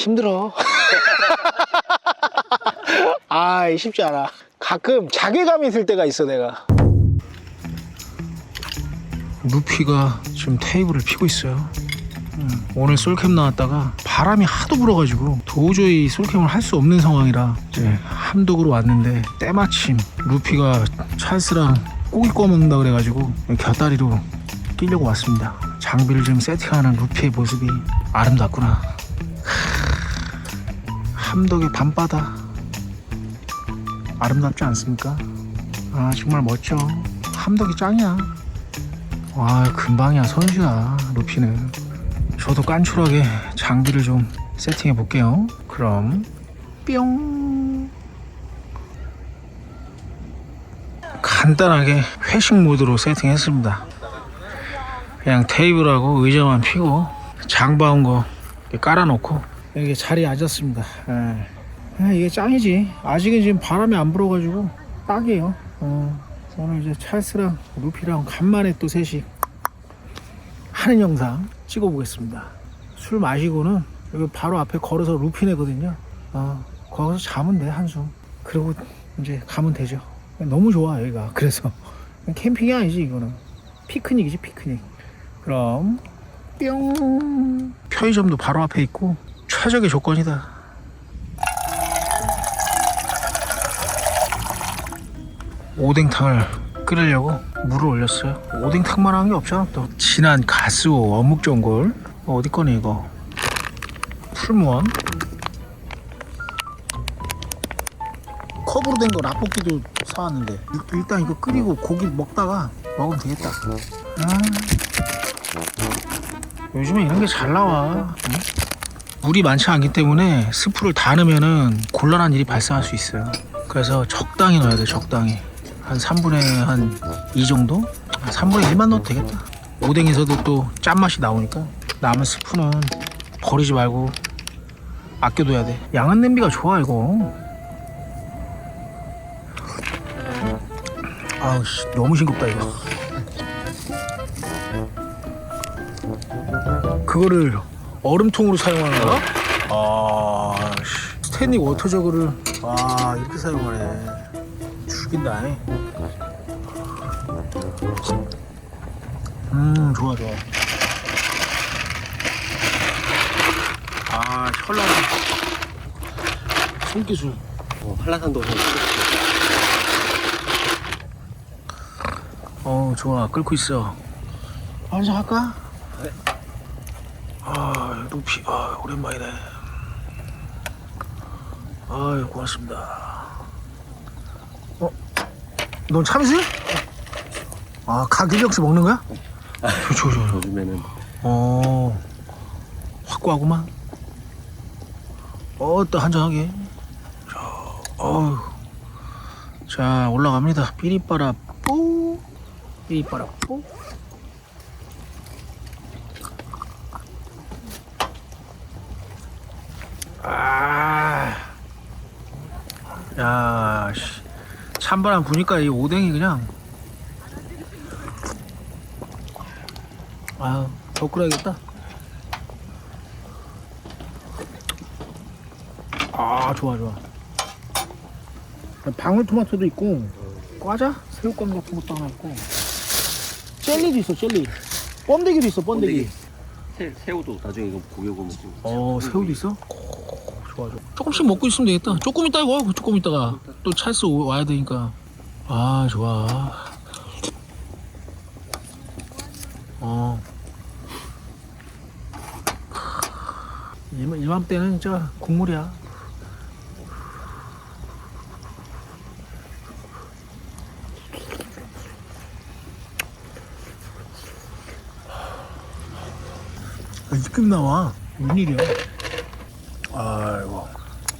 힘들어. 아, 쉽지 않아. 가끔 자괴감이 있을 때가 있어, 내가. 루피가 지금 테이블을 피고 있어요. 음, 오늘 솔캠 나왔다가 바람이 하도 불어가지고 도저히 솔캠을 할 수 없는 상황이라 이제 함덕으로 왔는데 때마침 루피가 찰스랑 고기 구워 먹는다 그래가지고 곁다리로 끼려고 왔습니다. 장비를 지금 세팅하는 루피의 모습이 아름답구나. 함덕의 밤바다 아름답지 않습니까? 아 정말 멋져. 함덕이 짱이야. 와 금방이야 선수야 루피는. 저도 깐출하게 장비를 좀 세팅해 볼게요. 그럼 뿅. 간단하게 회식 모드로 세팅했습니다. 그냥 테이블하고 의자만 피고 장 봐온 거 깔아놓고 여기 자리에 앉았습니다. 예. 아, 이게 짱이지. 아직은 지금 바람이 안 불어가지고 딱이에요. 어, 오늘 이제 찰스랑 루피랑 간만에 또 셋이 하는 영상 찍어보겠습니다. 술 마시고는 여기 바로 앞에 걸어서 루피네거든요. 어, 거기서 자면 돼 한숨. 그리고 이제 가면 되죠. 너무 좋아 여기가. 그래서 캠핑이 아니지 이거는 피크닉이지 피크닉. 그럼 뿅. 편의점도 바로 앞에 있고 최적의 조건이다. 오뎅탕을 끓이려고 물을 올렸어요. 오뎅탕만 한 게 없잖아 또. 진한 가스오 어묵 전골. 어, 어디 거네 이거. 풀무원. 컵으로 된 거 라볶이도 사왔는데 일- 일단 이거 끓이고 고기 먹다가 먹으면 되겠다. 아. 요즘에 이런 게 잘 나와. 응? 물이 많지 않기 때문에 스프를 다 넣으면은 곤란한 일이 발생할 수 있어요. 그래서 적당히 넣어야 돼, 적당히. 한 3분의 한 2 정도? 3분의 1만 넣어도 되겠다. 오뎅에서도 또 짠맛이 나오니까 남은 스프는 버리지 말고 아껴둬야 돼. 양은 냄비가 좋아, 이거. 아우, 씨, 너무 싱겁다, 이거. 그거를 얼음통으로 사용하는 거야? 아, 씨. 스탠리 워터 저그를 아 이렇게 사용하네. 죽인다. 잉. 음, 좋아 좋아. 아, 현란. 손기술. 어, 한라산도 좀 어, 좋아. 끓고 있어. 한잔 할까? 아, 루피, 아, 오랜만이네. 아유, 고맙습니다. 어? 넌 참이슬? 아, 가길역서 먹는 거야? 좋아, 좋아, 좋아. 요즘에는 어, 확고하구만. 어, 또 한잔하게. 자, 어휴. 자, 올라갑니다. 삐리빠라 뽀. 삐리빠라 뽀. 아. 야, 씨. 찬바람 부니까 이 오뎅이 그냥. 아유, 더 끓여야겠다. 아, 좋아, 좋아. 방울토마토도 있고, 과자? 새우깡 같은 것도 하나 있고, 젤리도 있어, 젤리. 번데기도 있어, 번데기. 새, 새우도 나중에 이거 고기 구워 먹고 어, 새우도 있어? 오, 좋아. 조금씩 먹고 있으면 되겠다. 조금 있다, 이거. 조금 있다가. 또 찰스 오- 와야 되니까. 아, 좋아. 어. 이맘- 이맘때는 진짜 국물이야. 아, 입금 나와. 웬일이야?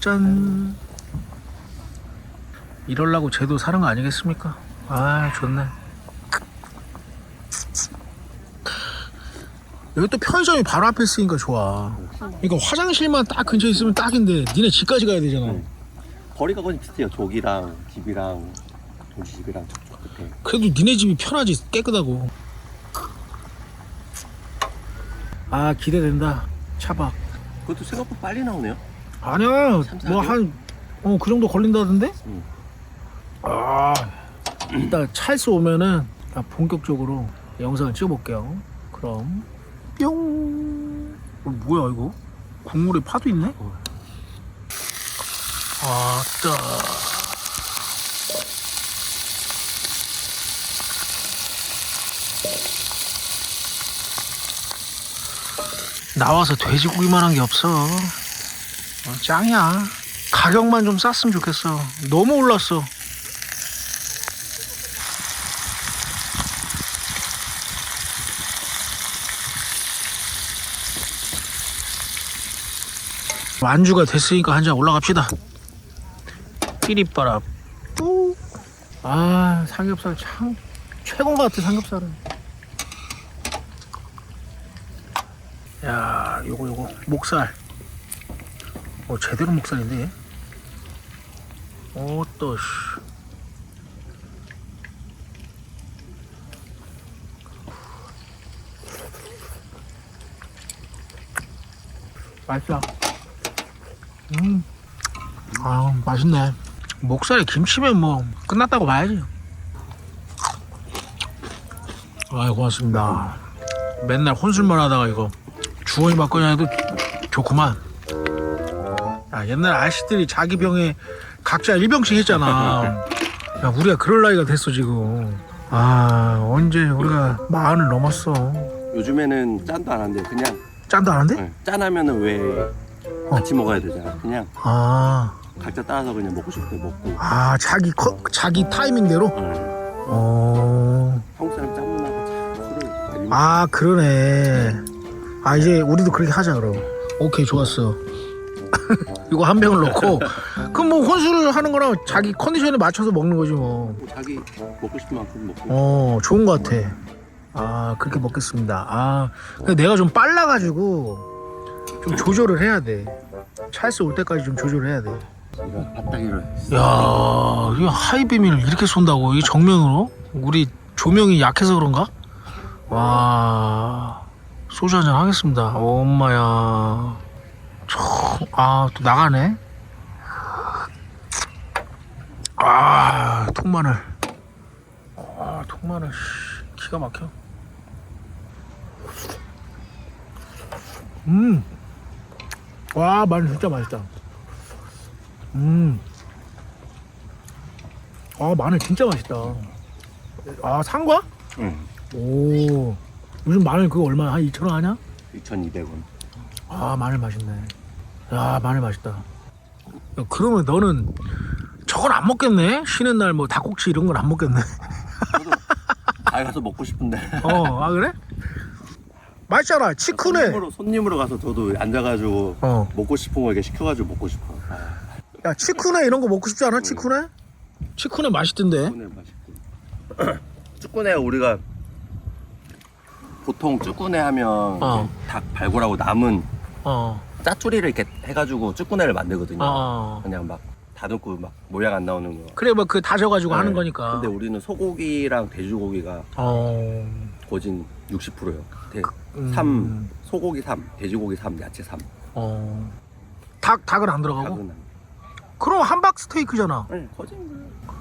짠. 이럴라고 쟤도 사는 거 아니겠습니까? 아, 좋네. 여기 또 편의점이 바로 앞에 있으니까 좋아. 그러니까 화장실만 딱 근처에 있으면 딱인데 니네 집까지 가야 되잖아. 응. 거리가 거의 비슷해요 저기랑 집이랑 동지 집이랑 저쪽 끝에 그래도 니네 집이 편하지 깨끗하고. 아 기대된다. 차박. 그것도 생각보다 빨리 나오네요. 아니야. 삼, 뭐한어그 정도 걸린다던데? 응. 아 일단 찰스 오면은 아, 본격적으로 영상을 찍어볼게요. 그럼 뿅! 어, 뭐야 이거? 국물에 파도 있네? 아따. 나와서 돼지고기만 한 게 없어 어, 짱이야. 가격만 좀 쌌으면 좋겠어. 너무 올랐어. 안주가 됐으니까 한 잔 올라갑시다. 뿌. 아 삼겹살 참 최고인 것 같아 삼겹살은. 야 요거 요거 목살. 어 제대로 목살인데 씨. 맛있어. 음 아 맛있네. 목살에 김치면 뭐 끝났다고 봐야지. 아 고맙습니다. 맨날 혼술만 하다가 이거 주원이 맞거니 해도 좋구만 야, 옛날 아저씨들이 자기 병에 각자 일병씩 했잖아. 야, 우리가 그럴 나이가 됐어, 지금. 아, 언제 우리가 마흔을 넘었어. 요즘에는 짠도 안 한대요. 그냥 짠도 안 한대? 네. 짠하면은 왜 같이 먹어야 되잖아. 그냥 아, 각자 따라서 그냥 먹고 싶을 때 먹고. 아, 자기, 커, 자기 타이밍대로? 네. 어, 한국 사람 짠 문화가 참 술을 많이 먹- 아, 그러네. 아, 이제 우리도 그렇게 하자, 그럼. 오케이, 좋았어. 이거 한 병을 넣고. 그럼 뭐 혼술을 하는 거랑 자기 컨디션에 맞춰서 먹는 거지, 뭐. 뭐 자기 먹고 싶은 만큼 먹고. 어 좋은 것 같아. 아 그렇게 먹겠습니다. 아 근데 내가 좀 빨라가지고 좀 조절을 해야 돼. 찰스 올 때까지 좀 조절을 해야 돼야 이런 밭다기를 이거 하이비밀 이렇게 쏜다고 이 정면으로? 우리 조명이 약해서 그런가? 와 소주 한잔 하겠습니다. 엄마야 아또 나가네. 아 통마늘. 아 통마늘 씨, 기가 막혀. 음와 마늘 진짜 맛있다. 음아 마늘 진짜 맛있다. 아 산과? 응. 오. 요즘 마늘 그거 얼마야? 한 2,000원 하냐? 2,200원. 아 마늘 맛있네 야 마늘 맛있다 야, 그러면 너는 저건 안 먹겠네 쉬는 날 뭐 닭꼭지 이런 건안 먹겠네 저도 잘 가서 먹고 싶은데. 어, 아 그래? 맛있잖아. 치크네. 손님으로, 손님으로 가서 저도 앉아가지고 어. 먹고 싶은 거 이렇게 시켜가지고 먹고 싶어. 아, 야, 치크네 이런 거 먹고 싶지 않아? 치크네? 치크네 맛있던데. 쭈꾸네 맛있고. 쭈꾸네 우리가 보통 쭈꾸네 하면 어. 닭 발골하고 남은 어, 짜투리를 이렇게 해가지고 쭈꾸네를 만들거든요. 어. 그냥 막 다듬고 막 모양 안 나오는 거. 그래 뭐 그 다져가지고 하는 네. 거니까. 근데 우리는 소고기랑 돼지고기가 어, 거진 60%예요. 대, 음. 3 소고기 3, 돼지고기 3, 야채 3. 어. 닭 닭은 안 들어가고? 닭은 안. 그럼 함박 스테이크잖아. 네, 거짓말.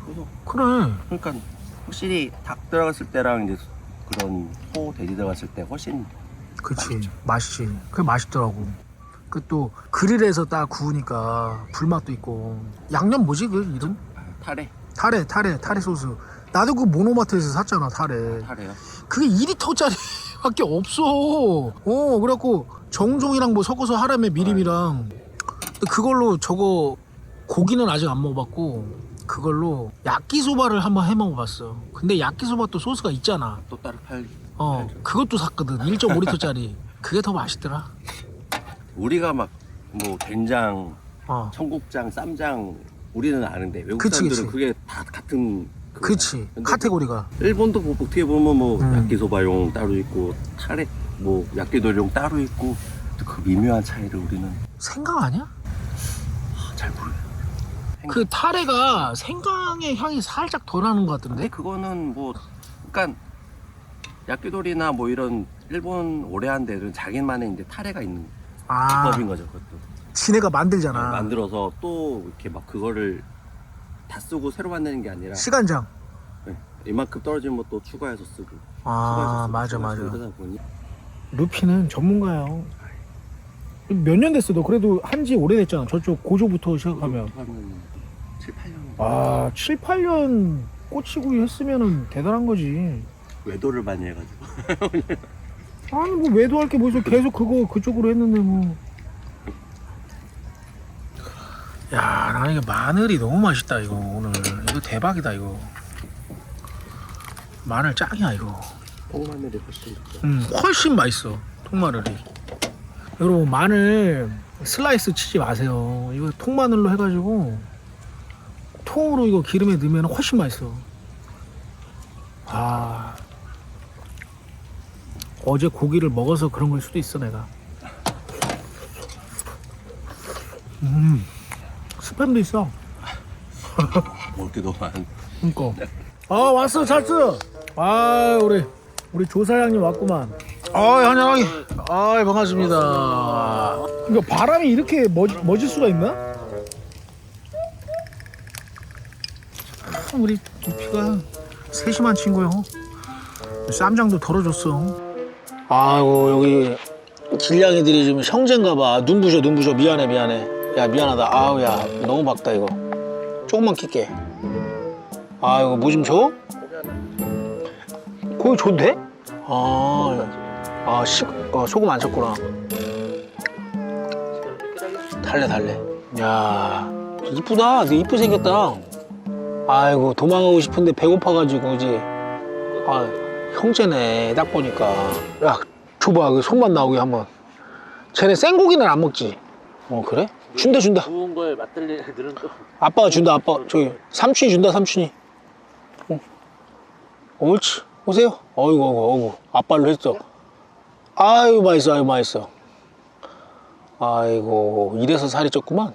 그래서 그래. 그러니까 확실히 닭 들어갔을 때랑 이제 그런 소, 돼지 들어갔을 때 훨씬 그치. 맛있지. 그게 맛있더라고. 그 또 그릴에서 딱 구우니까 불맛도 있고. 양념 뭐지 그 이름? 타래. 타레 타레 타레 소스. 나도 그 모노마트에서 샀잖아 타레. 타래요? 그게 2리터짜리 밖에 없어. 어, 그래갖고 정종이랑 뭐 섞어서 하라며 미림이랑. 그걸로 저거 고기는 아직 안 먹어봤고 그걸로 야끼소바를 한번 해 먹어봤어. 근데 야끼소바 또 소스가 있잖아. 또 따로 팔. 어, 그것도 샀거든. 1.5리터짜리. 그게 더 맛있더라. 우리가 막 뭐 된장, 어, 청국장, 쌈장 우리는 아는데 외국 그치, 사람들은 그치. 그게 다 같은 그거잖아. 그치. 근데 카테고리가. 일본도 뭐 어떻게 보면 뭐 음. 야끼소바용 따로 있고 타레 뭐 야끼도리용 따로 있고 그 미묘한 차이를 우리는 생강 아니야? 잘 모르겠어요. 그 타레가 생강의 향이 살짝 덜 나는 것 근데 같던데? 그거는 뭐 그러니까 야끼도리나 뭐 이런 일본 오래 한 데는 자기만의 이제 타레가 있는 아. 기법인 거죠 그것도. 지네가 만들잖아. 만들어서 또 이렇게 막 그거를 다 쓰고 새로 만드는 게 아니라. 시간장. 네, 이만큼 떨어지면 뭐또 추가해서 쓰고. 아 추가해서 쓰고, 맞아 추가해서 맞아. 이러다 보니. 루피는 전문가요 몇 년 됐어 너? 그래도 한 지 오래됐잖아 저쪽 고조부터 시작하면. 하면 7, 8년. 아 7, 8년 꼬치구이 했으면은 대단한 거지. 외도를 많이 해가지고 아니 뭐 외도할 게 뭐 있어 계속 그거 그쪽으로 했는데 뭐. 야, 나 이게 마늘이 너무 맛있다 이거 오늘 이거 대박이다 이거. 마늘 짱이야 이거. 뽕마늘이 훨씬 좋죠 음, 훨씬 맛있어 통마늘이. 여러분 마늘 슬라이스 치지 마세요. 이거 통마늘로 해가지고 통으로 이거 기름에 넣으면 훨씬 맛있어. 아 어제 고기를 먹어서 그런 걸 수도 있어 내가. 음 스팸도 있어. 먹을 게 너무 많 그니까. 아 왔어 찰스. 아 우리 우리 조사장님 왔구만. 아 한양이. 아 반갑습니다. 이거 바람이 이렇게 멋, 멋질 수가 있나? 참 우리 두피가 세심한 친구요. 쌈장도 덜어줬어. 아이고 여기 길냥이들이 좀 형제인가 봐. 눈 부셔 눈 부셔 미안해 미안해. 야 미안하다. 아우 야 너무 박다 이거. 조금만 킬게. 아 이거 뭐좀 줘? 고기 좋은데? 아, 아 시, 어, 소금 안 쳤구나. 달래 달래. 야 이쁘다. 너 이쁘게 생겼다. 아이고 도망가고 싶은데 배고파가지고 이제 아 형제네 딱 보니까. 야 줘봐 그 손만 나오게 한번. 쟤네 생고기는 안 먹지. 어 그래? 준다 준다. 구운 거에 맛들리는 애들은 또. 아빠가 준다 아빠. 저기 삼촌이 준다 삼촌이. 어. 옳지 오세요. 어이구 어이구 어이구. 아빠로 했어. 아유 맛있어 아유 맛있어. 아이고 이래서 살이 쪘구만.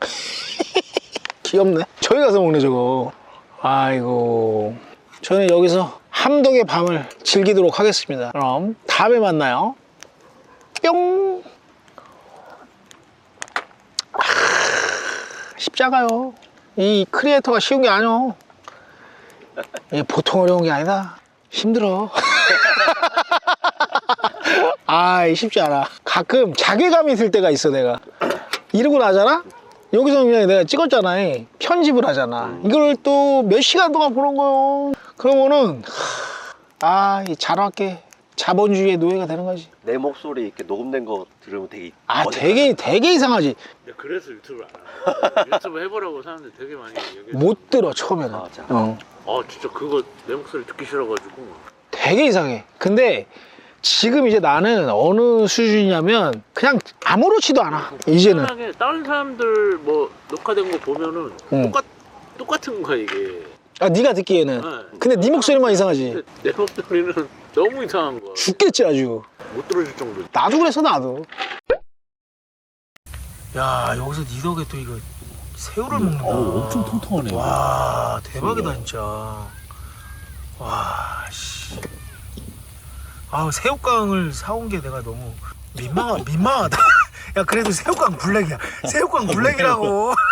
귀엽네. 저기 가서 먹네 저거. 아이고. 저는 여기서 함덕의 밤을 즐기도록 하겠습니다 그럼 다음에 만나요 뿅 쉽잖아요. 이 크리에이터가 쉬운 게 아니오. 보통 어려운 게 아니다. 힘들어. 아, 쉽지 않아. 가끔 자괴감이 있을 때가 있어, 내가. 이러고 나잖아? 여기서 그냥 내가 찍었잖아. 편집을 하잖아. 이걸 또 몇 시간 동안 보는 거요. 그러면은, 하, 아, 이 잔악계 자본주의의 노예가 되는 거지. 내 목소리 이렇게 녹음된 거 들으면 되게 아. 되게, 되게 이상하지. 야, 그래서 유튜브를 안 하는 유튜브 해보라고 사람들 되게 많이 얘기해 못 들어, 처음에는. 맞아. 어. 아 진짜 그거 내 목소리 듣기 싫어가지고 되게 이상해. 근데 지금 이제 나는 어느 수준이냐면 그냥 아무렇지도 않아. 이제는. 다른 사람들 뭐 녹화된 거 보면은 응. 똑같, 똑같은 거야 이게 아, 네가 듣기에는. 네. 근데 네 목소리만 이상하지. 근데 내 목소리는 너무 이상한 거야 죽겠지 아주. 못 들어줄 정도 나도 그랬어 나도. 야 여기서 니 덕에 또 이거 새우를 먹는다. 엄청 통통하네 와 대박이다 진짜. 와 씨. 아 새우깡을 사온 게 내가 너무 민망하 민망하다. 야 그래도 새우깡 블랙이야. 새우깡 블랙이라고.